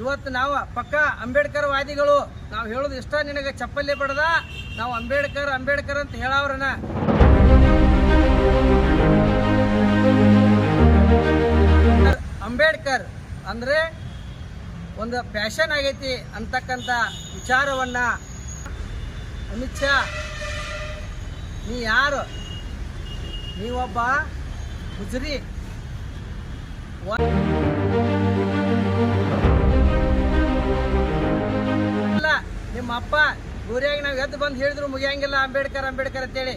ಇವತ್ತು ನಾವು ಪಕ್ಕ ಅಂಬೇಡ್ಕರ್ ವಾದಿಗಳು. ನಾವು ಹೇಳೋದು ಇಷ್ಟ, ನಿನಗೆ ಚಪ್ಪಲ್ಲಿ ಬಡದ? ನಾವು ಅಂಬೇಡ್ಕರ್ ಅಂಬೇಡ್ಕರ್ ಅಂತ ಹೇಳವ್ರನ. ಅಂಬೇಡ್ಕರ್ ಅಂದ್ರೆ ಒಂದು ಫ್ಯಾಷನ್ ಆಗೈತಿ ಅಂತಕ್ಕಂಥ ವಿಚಾರವನ್ನ. ಅಮಿತ್ ಶಾ, ನೀ ಯಾರು? ನೀವೊಬ್ಬ ಗುಜರಿ. ಅಪ್ಪ ಊರಿಯಾಗ ನಾವು ಎದ್ದು ಬಂದು ಹೇಳಿದ್ರು ಮುಗಿಯಂಗಿಲ್ಲ, ಅಂಬೇಡ್ಕರ್ ಅಂಬೇಡ್ಕರ್ ಅಂತೇಳಿ.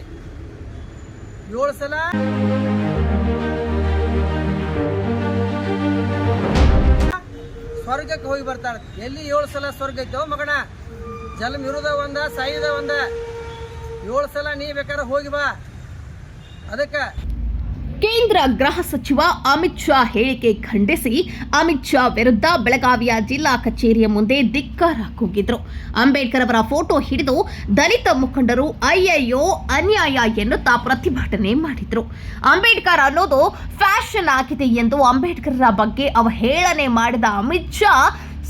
ಏಳು ಸಲ ಸ್ವರ್ಗಕ್ಕೆ ಹೋಗಿ ಬರ್ತಾಳೆ. ಎಲ್ಲಿ ಏಳು ಸಲ ಸ್ವರ್ಗ ಐತೋ ಮಗಣ ಜನ್ಮ ಇರುದ ಒಂದ, ಸಾಯಿದ ಒಂದ. ಏಳು ಸಲ ನೀ ಬೇಕಾದ್ರೆ ಹೋಗಿ ಬಾ. ಅದಕ್ಕೆ ಕೇಂದ್ರ ಗೃಹ ಸಚಿವ ಅಮಿತ್ ಶಾ ಹೇಳಿಕೆ ಖಂಡಿಸಿ ಅಮಿತ್ ಶಾ ವಿರುದ್ಧ ಬೆಳಗಾವಿಯ ಜಿಲ್ಲಾ ಕಚೇರಿಯ ಮುಂದೆ ಧಿಕ್ಕಾರ ಕೂಗಿದ್ರು. ಅಂಬೇಡ್ಕರ್ ಅವರ ಫೋಟೋ ಹಿಡಿದು ದಲಿತ ಮುಖಂಡರು ಅಯ್ಯಯ್ಯೋ ಅನ್ಯಾಯ ಎನ್ನುತ್ತಾ ಪ್ರತಿಭಟನೆ ಮಾಡಿದ್ರು. ಅಂಬೇಡ್ಕರ್ ಅನ್ನೋದು ಫ್ಯಾಷನ್ ಆಗಿದೆ ಎಂದು ಅಂಬೇಡ್ಕರ್ರ ಬಗ್ಗೆ ಅವಹೇಳನೆ ಮಾಡಿದ ಅಮಿತ್ ಶಾ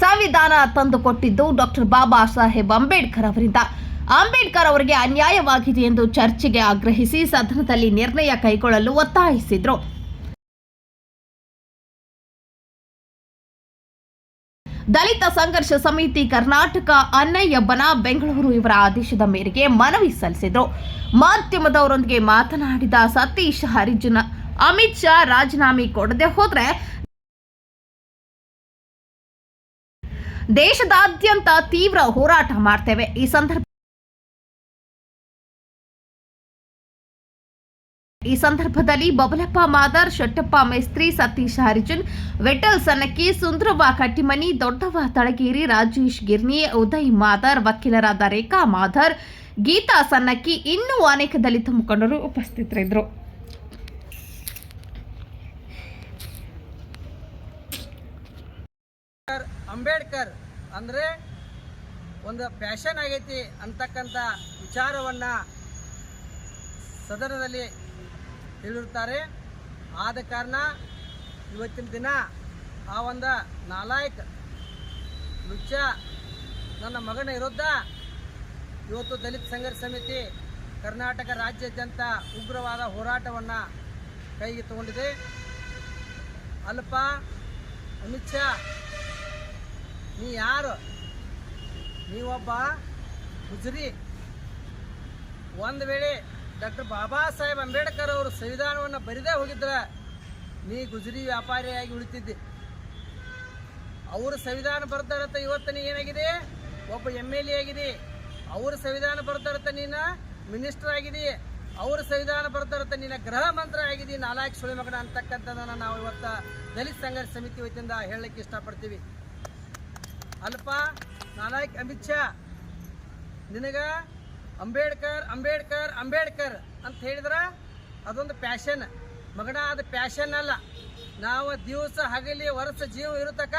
ಸಂವಿಧಾನ ತಂದುಕೊಟ್ಟಿದ್ದು ಡಾಕ್ಟರ್ ಬಾಬಾ ಸಾಹೇಬ್ ಅಂಬೇಡ್ಕರ್ ಅವರಿಂದ. ಅಂಬೇಡ್ಕರ್ ಅವರಿಗೆ ಅನ್ಯಾಯವಾಗಿದೆ ಎಂದು ಚರ್ಚೆಗೆ ಆಗ್ರಹಿಸಿ ಸದನದಲ್ಲಿ ನಿರ್ಣಯ ಕೈಗೊಳ್ಳಲು ಒತ್ತಾಯಿಸಿದ್ರು. ದಲಿತ ಸಂಘರ್ಷ ಸಮಿತಿ ಕರ್ನಾಟಕ ಅನ್ನಯ್ಯಬ್ಬನ ಬೆಂಗಳೂರು ಇವರ ಆದೇಶದ ಮೇರೆಗೆ ಮನವಿ ಸಲ್ಲಿಸಿದ್ರು. ಮಾಧ್ಯಮದವರೊಂದಿಗೆ ಮಾತನಾಡಿದ ಸತೀಶ್ ಹರಿಜನ, ಅಮಿತ್ ಶಾ ರಾಜೀನಾಮೆ ಕೊಡದೆ ಹೋದ್ರೆ ದೇಶದಾದ್ಯಂತ ತೀವ್ರ ಹೋರಾಟ ಮಾಡ್ತೇವೆ. ಈ ಸಂದರ್ಭ ಈ ಸಂದರ್ಭದಲ್ಲಿ ಬಬಲಪ್ಪ ಮಾದರ್, ಶೆಟ್ಟಪ್ಪ ಮೇಸ್ತ್ರಿ ಸತೀಶ್ ಹರಿಜನ್, ವೆಟಲ್ ಸನಕ್ಕಿ ಸುಂದರವ್ವ ಕಟ್ಟಿಮನಿ, ದೊಡ್ಡವ್ವ ತಳಗೇರಿ ರಾಜೇಶ್ ಗಿರ್ನಿ, ಉದಯ್ ಮಾದರ್, ವಕೀಲರಾದ ರೇಖಾ ಮಾದರ್, ಗೀತಾ ಸನ್ನಕ್ಕಿ ಇನ್ನೂ ಅನೇಕ ದಲಿತ ಮುಖಂಡರು ಉಪಸ್ಥಿತರಿದ್ದರು. ಅಂಬೇಡ್ಕರ್ ಅಂದರೆ ಒಂದು ಫ್ಯಾಷನ್ ಆಗೈತಿ ಅಂತಕ್ಕಂಥ ವಿಚಾರವನ್ನು ಸದನದಲ್ಲಿ ಹೇಳಿರ್ತಾರೆ ಆದ ಕಾರಣ ಇವತ್ತಿನ ದಿನ ಆ ಒಂದು ನಾಲಾಯಕ್ ಲುಚ್ಚ ನನ್ನ ಮಗನ ವಿರುದ್ಧ ಇವತ್ತು ದಲಿತ ಸಂಘರ್ಷ ಸಮಿತಿ ಕರ್ನಾಟಕ ರಾಜ್ಯಾದ್ಯಂತ ಉಗ್ರವಾದ ಹೋರಾಟವನ್ನು ಕೈಗೆ ತಗೊಂಡಿದೆ. ಅಲ್ಪ ಅಮಿತ್ ಶಾ ನೀ ಯಾರು? ನೀವೊಬ್ಬ ಗುಜರಿ. ಒಂದು ವೇಳೆ ಡಾಕ್ಟರ್ ಬಾಬಾ ಸಾಹೇಬ್ ಅಂಬೇಡ್ಕರ್ ಅವರು ಸಂವಿಧಾನವನ್ನು ಬರಿದೇ ಹೋಗಿದ್ರೆ ನೀ ಗುಜರಿ ವ್ಯಾಪಾರಿಯಾಗಿ ಉಳಿತಿದ್ದೆ. ಅವರು ಸಂವಿಧಾನ ಬರ್ತಾರತ್ತ ಇವತ್ತು ನೀ ಏನಾಗಿದೆ? ಒಬ್ಬ ಎಂ ಎಲ್ ಎ ಆಗಿದೆ. ಅವರು ಸಂವಿಧಾನ ಬರ್ತಾರತ್ತ ನೀನ ಮಿನಿಸ್ಟರ್ ಆಗಿದೆ. ಅವರು ಸಂವಿಧಾನ ಬರ್ತಾರತ್ತ ನೀನು ಗೃಹ ಮಂತ್ರಿ ಆಗಿದೆ. ನಾಲ್ಕು ಸುಳಿ ಮಗನ ಅಂತಕ್ಕಂಥದ್ದನ್ನು ನಾವು ಇವತ್ತು ದಲಿತ ಸಂಘರ್ಷ ಸಮಿತಿ ವತಿಯಿಂದ ಹೇಳಲಿಕ್ಕೆ ಇಷ್ಟಪಡ್ತೀವಿ. ಅಲ್ಪ ನಾಲಾಯಕ್ ಅಮಿತ್ ಶಾ, ನಿನಗ ಅಂಬೇಡ್ಕರ್ ಅಂಬೇಡ್ಕರ್ ಅಂಬೇಡ್ಕರ್ ಅಂತ ಹೇಳಿದ್ರೆ ಅದೊಂದು ಪ್ಯಾಷನ್ ಮಗನ ಅದು ಪ್ಯಾಷನ್ ಅಲ್ಲ. ನಾವು ದಿವಸ ಹಗಲಿ ವರ್ಷ ಜೀವ ಇರತಕ್ಕ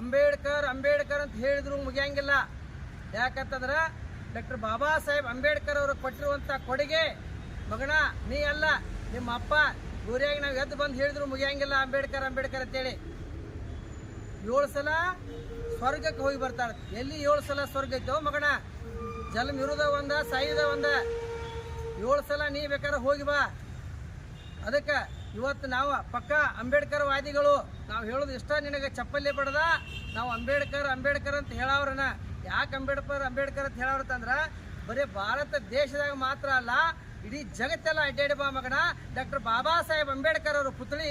ಅಂಬೇಡ್ಕರ್ ಅಂಬೇಡ್ಕರ್ ಅಂತ ಹೇಳಿದ್ರು ಮುಗಿಯಂಗಿಲ್ಲ. ಯಾಕಂತಂದ್ರೆ ಡಾಕ್ಟರ್ ಬಾಬಾ ಸಾಹೇಬ್ ಅಂಬೇಡ್ಕರ್ ಅವರು ಕೊಟ್ಟಿರುವಂಥ ಕೊಡುಗೆ ಮಗನ, ನೀ ಅಲ್ಲ, ನಿಮ್ಮ ಅಪ್ಪ ಗುರಿಯಾಗಿ ನಾವು ಎದ್ದು ಬಂದು ಹೇಳಿದ್ರು ಮುಗಿಯಂಗಿಲ್ಲ ಅಂಬೇಡ್ಕರ್ ಅಂಬೇಡ್ಕರ್ ಅಂತೇಳಿ. ಏಳು ಸಲ ಸ್ವರ್ಗಕ್ಕೆ ಹೋಗಿ ಬರ್ತಾಳೆ ಎಲ್ಲಿ ಏಳು ಸಲ ಸ್ವರ್ಗ ಐತೋ ಮಗಣ ಜನ್ಮ ಇರೋದ ಒಂದ, ಸಾಯಿದ ಒಂದ. ಏಳು ಸಲ ನೀ ಬೇಕಾದ್ರೆ ಹೋಗಿ ಬಾ. ಅದಕ್ಕೆ ಇವತ್ತು ನಾವು ಪಕ್ಕ ಅಂಬೇಡ್ಕರ್ ವಾದಿಗಳು, ನಾವು ಹೇಳೋದು ಇಷ್ಟ ನಿನಗೆ ಚಪ್ಪಲಿ ಬಡ್ದ, ನಾವು ಅಂಬೇಡ್ಕರ್ ಅಂಬೇಡ್ಕರ್ ಅಂತ ಹೇಳವ್ರನ. ಯಾಕೆ ಅಂಬೇಡ್ಕರ್ ಅಂಬೇಡ್ಕರ್ ಅಂತ ಹೇಳವ್ರತಂದ್ರ, ಬರೀ ಭಾರತ ದೇಶದಾಗ ಮಾತ್ರ ಅಲ್ಲ ಇಡೀ ಜಗತ್ತೆಲ್ಲ ಅಡ್ಡಾಡಿ ಬಾ ಮಗನ. ಡಾಕ್ಟರ್ ಬಾಬಾ ಸಾಹೇಬ್ ಅಂಬೇಡ್ಕರ್ ಅವರ ಪುತ್ಳಿ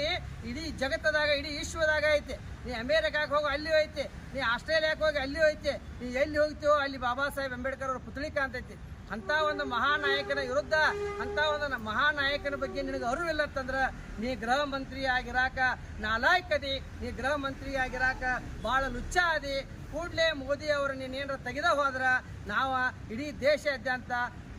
ಇಡೀ ಜಗತ್ತದಾಗ, ಇಡೀ ವಿಶ್ವದಾಗ ಐತೆ. ನೀ ಅಮೇರಿಕಾಗೆ ಹೋಗಿ ಅಲ್ಲಿ ಹೋಯ್ತೆ ನೀ ಆಸ್ಟ್ರೇಲಿಯಾಕ್ಕೆ ಹೋಗಿ ಅಲ್ಲಿ ಹೋಯ್ತೆ ನೀ ಎಲ್ಲಿ ಹೋಗ್ತೀವೋ ಅಲ್ಲಿ ಬಾಬಾ ಸಾಹೇಬ್ ಅಂಬೇಡ್ಕರ್ ಅವ್ರ ಪುತ್ಳಿ ಕಾಣ್ತೈತಿ. ಅಂತ ಒಂದು ಮಹಾನಾಯಕನ ವಿರುದ್ಧ ಅಂತ ಒಂದು ಮಹಾ ಮಹಾನಾಯಕನ ಬಗ್ಗೆ ನಿನಗೆ ಅರಿವಿಲ್ಲ ಅಂತಂದ್ರೆ ನೀ ಗೃಹ ಮಂತ್ರಿ ಆಗಿರಾಕ ನಾಲಾಯಕದಿ. ನೀ ಗೃಹ ಮಂತ್ರಿ ಆಗಿರಾಕ ಭಾಳ ಲುಚ್ಚ ಅದಿ ಕೂಡಲೇ ಮೋದಿ ಅವರು ನೀನೇನಾರ ತೆಗೆದ ಹೋದ್ರೆ ನಾವು ಇಡೀ ದೇಶಾದ್ಯಂತ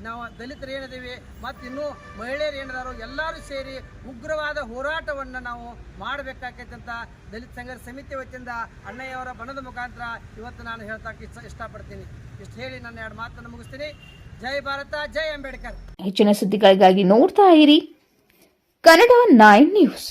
ನಾವು ದಲಿತರು ಏನಿದ್ದೀವಿ, ಮತ್ತು ಇನ್ನೂ ಮಹಿಳೆಯರು ಏನಿದಾರೋ ಎಲ್ಲರೂ ಸೇರಿ ಉಗ್ರವಾದ ಹೋರಾಟವನ್ನು ನಾವು ಮಾಡಬೇಕಾಗೈತಂತ ದಲಿತ ಸಂಘರ್ಷ ಸಮಿತಿ ವತಿಯಿಂದ ಅಣ್ಣಯ್ಯವರ ಬಣದ ಮುಖಾಂತರ ಇವತ್ತು ನಾನು ಹೇಳ್ತಾಕೆ ಇಷ್ಟ ಇಷ್ಟಪಡ್ತೀನಿ. ಇಷ್ಟು ಹೇಳಿ ನನ್ನ ಎರಡು ಮಾತನ್ನು ಮುಗಿಸ್ತೀನಿ. ಜೈ ಭಾರತ, ಜೈ ಅಂಬೇಡ್ಕರ್. ಹೆಚ್ಚಿನ ಸುದ್ದಿಗಳಿಗಾಗಿ ನೋಡ್ತಾ ಇರಿ. Kannada nine news.